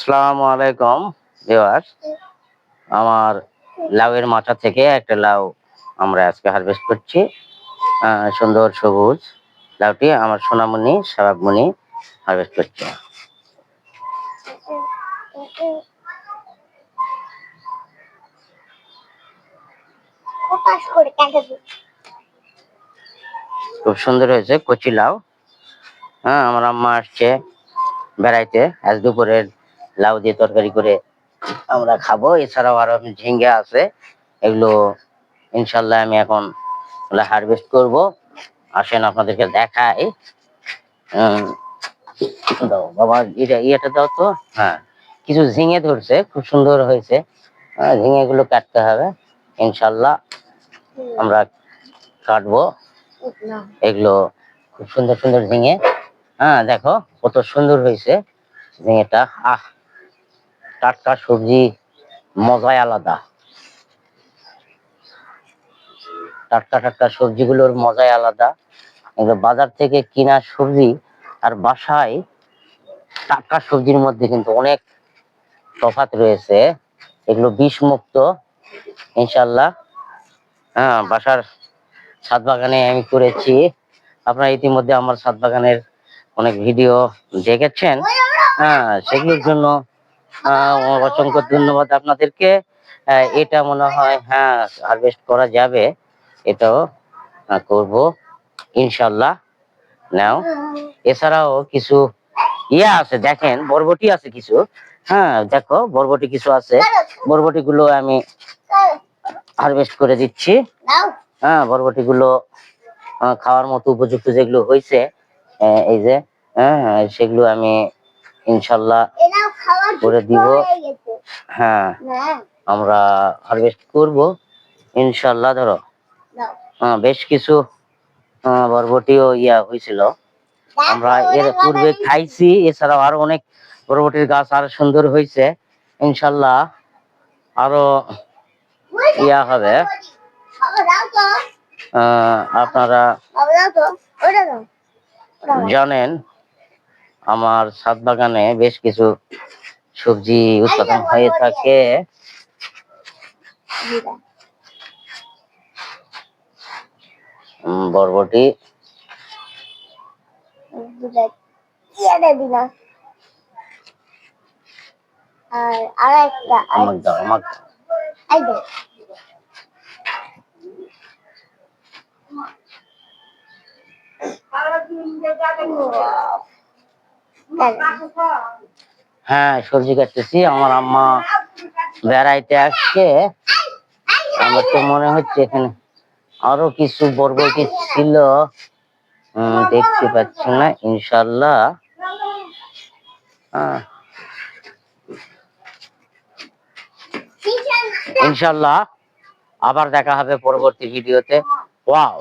আসসালামু আলাইকুম ভিউয়ার্স আমার লাউয়ের মাথা থেকে একটা লাউ আমরা আজকে হারভেস্ট করছি। সুন্দর সবুজ লাউটি আমার সোনামণি শাবাবমণি হারভেস্ট করছে। খুব সুন্দর হয়েছে কচি লাউ। হ্যাঁ আমার আম্মা আসছে বেড়াইতে। আজ দুপুরের লাউ দিয়ে তরকারি করে আমরা খাব। এছাড়াও আরও ঝিঙ্গে আছে। এগুলো ইনশাল্লাহ আমি এখন হারভেস্ট করব। আসেন আপনাদেরকে দেখাই। দাও বাবা এটা ইয়েটা দাও তো। হ্যাঁ কিছু ঝিঙে ধরছে খুব সুন্দর হয়েছে। হ্যাঁ, ঝিঙে গুলো কাটতে হবে ইনশাল্লাহ আমরা কাটবো। এগুলো খুব সুন্দর সুন্দর ঝিঙে। হ্যাঁ দেখো কত সুন্দর হয়েছে ঝিঙেটা। আহ টাটকা সবজি, মজাই আলাদা। টাটকা টাটকা সবজিগুলোর মজাই আলাদা। বাজার থেকে কিনা সবজি আর বাসায় টাটকা সবজির মধ্যে কিন্তু অনেক তফাৎ রয়েছে। এগুলো বিষ মুক্ত ইনশাল্লাহ হ্যাঁ বাসার ছাদ বাগানে আমি করেছি। আপনারা ইতিমধ্যে আমার ছাদ বাগানের অনেক ভিডিও দেখেছেন। হ্যাঁ সেগুলোর জন্য অসংখ্য ধন্যবাদ আপনাদেরকে। এটা মনে হয় হ্যাঁ হারভেস্ট করা যাবে। এটাও করব ইনশাল্লাহ নাও এছাড়াও কিছু ইয়ে আছে দেখেন বরবটি আছে কিছু। হ্যাঁ দেখো বরবটি কিছু আছে। বরবটি গুলো আমি হারভেস্ট করে দিচ্ছি। হ্যাঁ বরবটি গুলো খাওয়ার মতো উপযুক্ত যেগুলো হয়েছে এই যে হ্যাঁ সেগুলো আমি ইনশাল্লাহ করে দিব। হ্যাঁ আমরা হারভেস্ট করব। ইনশাল্লাহ ধরো। হ্যাঁ, বেশ কিছু আহ, বরবটিও ইয়া হয়েছিল। আমরা এর পূর্বে খাইছি এছাড়াও আরও অনেক বরবটির গাছ আরও সুন্দর হয়েছে। ইনশাল্লাহ আরও ইয়া হবে। আপনারা। জানেন আমার ছাদ বাগানে বেশ কিছু সবজি উৎপাদন হয়ে থাকে। উম, বরবটি। আর আর একটা দাও। হ্যাঁ সবজি কাটতেছি। আমার আম্মা বেড়াইতে আসছে। আমার তো মনে হচ্ছে এখানে আরও কিছু বরবটি ছিল। দেখতে পাচ্ছি না, ইনশাল্লাহ। ইনশাল্লাহ আবার দেখা হবে পরবর্তী ভিডিওতে। ওয়াও।